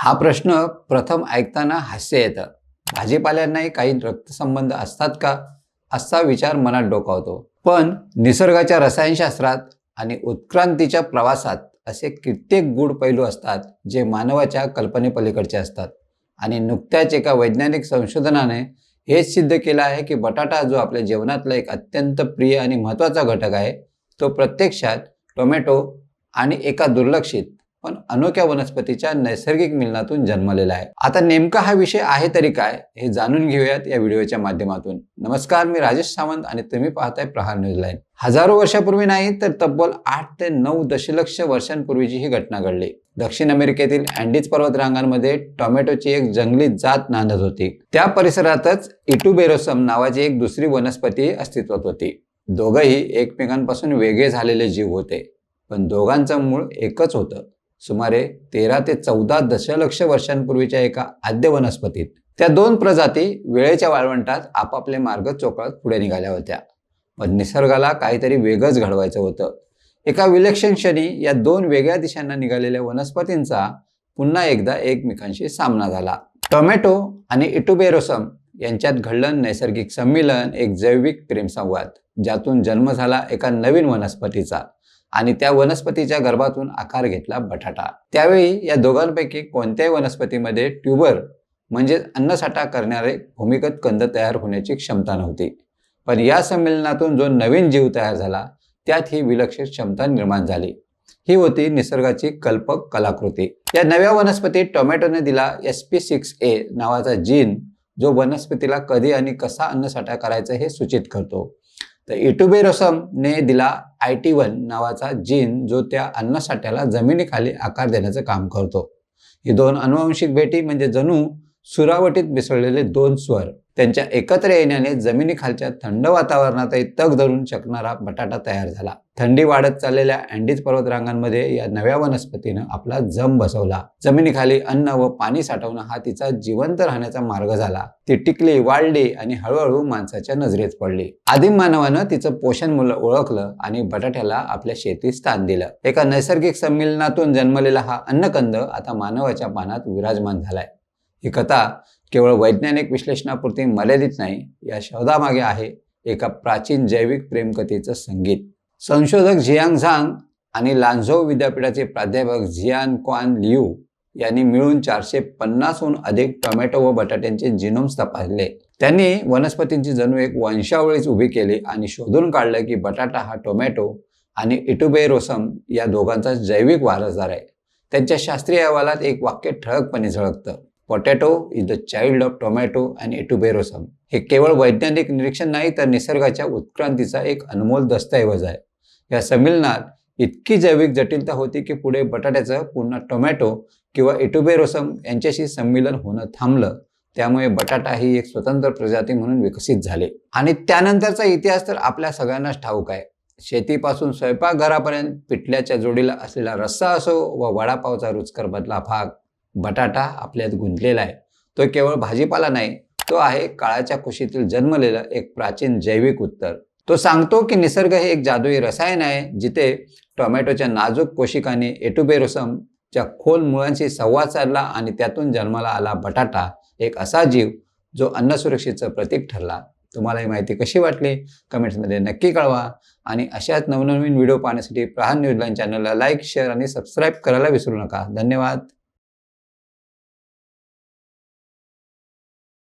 हा प्रश्न प्रथम ऐकताना हास्य येतं. भाजीपाल्यांनाही काही रक्तसंबंध असतात का? असा विचार मनात डोकावतो. पण निसर्गाच्या रसायनशास्त्रात आणि उत्क्रांतीच्या प्रवासात असे कित्येक गूढ पैलू असतात जे मानवाच्या कल्पनेपलीकडचे असतात. आणि नुकत्याच एका वैज्ञानिक संशोधनाने हेच सिद्ध केलं आहे की बटाटा जो आपल्या जेवणातला एक अत्यंत प्रिय आणि महत्त्वाचा घटक आहे तो प्रत्यक्षात टोमॅटो आणि एका दुर्लक्षित पण अनोख्या वनस्पतीच्या नैसर्गिक मिलनातून जन्मलेला आहे. आता नेमका हा विषय आहे तरी काय हे जाणून घेऊयात या व्हिडिओच्या माध्यमातून. नमस्कार मी राजेश सावंत आणि तुम्ही पाहताय प्रहार न्यूज लाईन. हजारो वर्षापूर्वी नाही तर तब्बल आठ ते नऊ दशलक्ष वर्षांपूर्वीची ही घटना घडली. दक्षिण अमेरिकेतील अँडीज पर्वत रांगांमध्ये टोमॅटोची एक जंगली जात नांदत होती. त्या परिसरातच इटुबेरोसम नावाची एक दुसरी वनस्पती अस्तित्वात होती. दोघंही एकमेकांपासून वेगळे झालेले जीव होते पण दोघांचं मूळ एकच होतं. सुमारे तेरा ते चौदा दशलक्ष वर्षांपूर्वीच्या एका आद्य वनस्पतीत. त्या दोन प्रजाती वेळेच्या वाळवंटात आपापले मार्ग चोकळत पुढे निघाल्या होत्या. पण निसर्गाला काहीतरी वेगच घडवायचं होतं. एका विलक्षण क्षणी या दोन वेगळ्या दिशांना निघालेल्या वनस्पतींचा पुन्हा एकदा एकमेकांशी सामना झाला. टोमॅटो आणि इटुबेरोसम यांच्यात घडलं नैसर्गिक संमिलन एक जैविक प्रेमसंवाद ज्यातून जन्म झाला एका नवीन वनस्पतीचा. आणि त्या वनस्पतीच्या गर्भातून आकार घेतला बटाटा. त्यावेळी या दोघांपैकी कोणत्याही वनस्पतीमध्ये ट्यूबर म्हणजे अन्नसाठा करणारे भूमिगत कंद तयार होण्याची क्षमता नव्हती. पण या संमेलनातून जो नवीन जीव तयार झाला त्यात ही विलक्षण क्षमता निर्माण झाली. ही होती निसर्गाची कल्पक कलाकृती. या नव्या वनस्पतीत टोमॅटोने दिला एस पी सिक्स ए नावाचा जीन जो वनस्पतीला कधी आणि कसा अन्नसाठा करायचा हे सूचित करतो. तर इटुबेरोसमने दिला आय टी वन नावाचा जीन जो त्या अन्नसाठ्याला जमिनीखाली आकार देण्याचं काम करतो. ही दोन अनुवांशिक भेटी म्हणजे जणू सुरावटीत मिसळलेले दोन स्वर. त्यांच्या एकत्र येण्याने जमिनीखालच्या थंड वातावरणातही तग धरून शकणारा बटाटा तयार झाला. थंडी वाढत चाललेल्या अँडीज पर्वतरांगांमध्ये या नव्या वनस्पतीनं आपला जम बसवला. जमिनीखाली अन्न व पाणी साठवणं हा तिचा जिवंत राहण्याचा मार्ग झाला. ती टिकली वाढली आणि हळूहळू माणसाच्या नजरेत पडली. आदिम मानवानं तिचं पोषण मूल्य ओळखलं आणि बटाट्याला आपल्या शेतीत स्थान दिलं. एका नैसर्गिक संमेलनातून जन्मलेला हा अन्नकंद आता मानवाच्या पानात विराजमान झालाय. ही कथा केवळ वैज्ञानिक विश्लेषणापुरती मर्यादित नाही या शोधामागे आहे एका प्राचीन जैविक प्रेमकथेचं संगीत. संशोधक झियांग झांग आणि लांझो विद्यापीठाचे प्राध्यापक झियान क्वान लियू यांनी मिळून चारशे पन्नासहून अधिक टोमॅटो व बटाट्यांचे जिनोम्स तपासले. त्यांनी वनस्पतींची जणू एक वंशावळीच उभी केली आणि शोधून काढलं की बटाटा हा टोमॅटो आणि इटुबेरोसम या दोघांचा जैविक वारसदार आहे. त्यांच्या शास्त्रीय अहवालात एक वाक्य ठळकपणे झळकतं. Potato is the child of tomato and etuberosum हे केवळ वैज्ञानिक निरीक्षण नाही तर निसर्गाच्या उत्क्रांतीचा एक अनमोल दस्तऐवज आहे. या संमेलनात इतकी जैविक जटिलता होती की पुढे बटाट्याचं पुन्हा टोमॅटो किंवा एटुबेरोसम यांच्याशी संमेलन होणं थांबलं. त्यामुळे बटाटा ही एक स्वतंत्र प्रजाती म्हणून विकसित झाले. आणि त्यानंतरचा इतिहास तर आपल्या सगळ्यांनाच ठाऊक आहे. शेतीपासून स्वयंपाकघरापर्यंत पिठल्याच्या जोडीला असलेला रस्सा असो व वडापावचा रुचकर बदला भाग बटाटा आपल्यात गुंतलेला आहे. तो केवळ भाजीपाला नाही तो आहे काळाच्या कुशीतील जन्मलेलं एक प्राचीन जैविक उत्तर. तो सांगतो की निसर्ग हे एक जादुई रसायन आहे जिथे टोमॅटोच्या नाजूक कोशिकांनी एटुबेरोसमच्या खोल मुळांशी संवाद साधला आणि त्यातून जन्माला आला बटाटा एक असा जीव जो अन्नसुरक्षेचं प्रतीक ठरला. तुम्हाला ही माहिती कशी वाटली? कमेंट्समध्ये नक्की कळवा आणि अशाच नवनवीन व्हिडिओ पाहण्यासाठी प्रहार न्यूजलाईन चॅनलला लाईक शेअर आणि सबस्क्राईब करायला विसरू नका. धन्यवाद.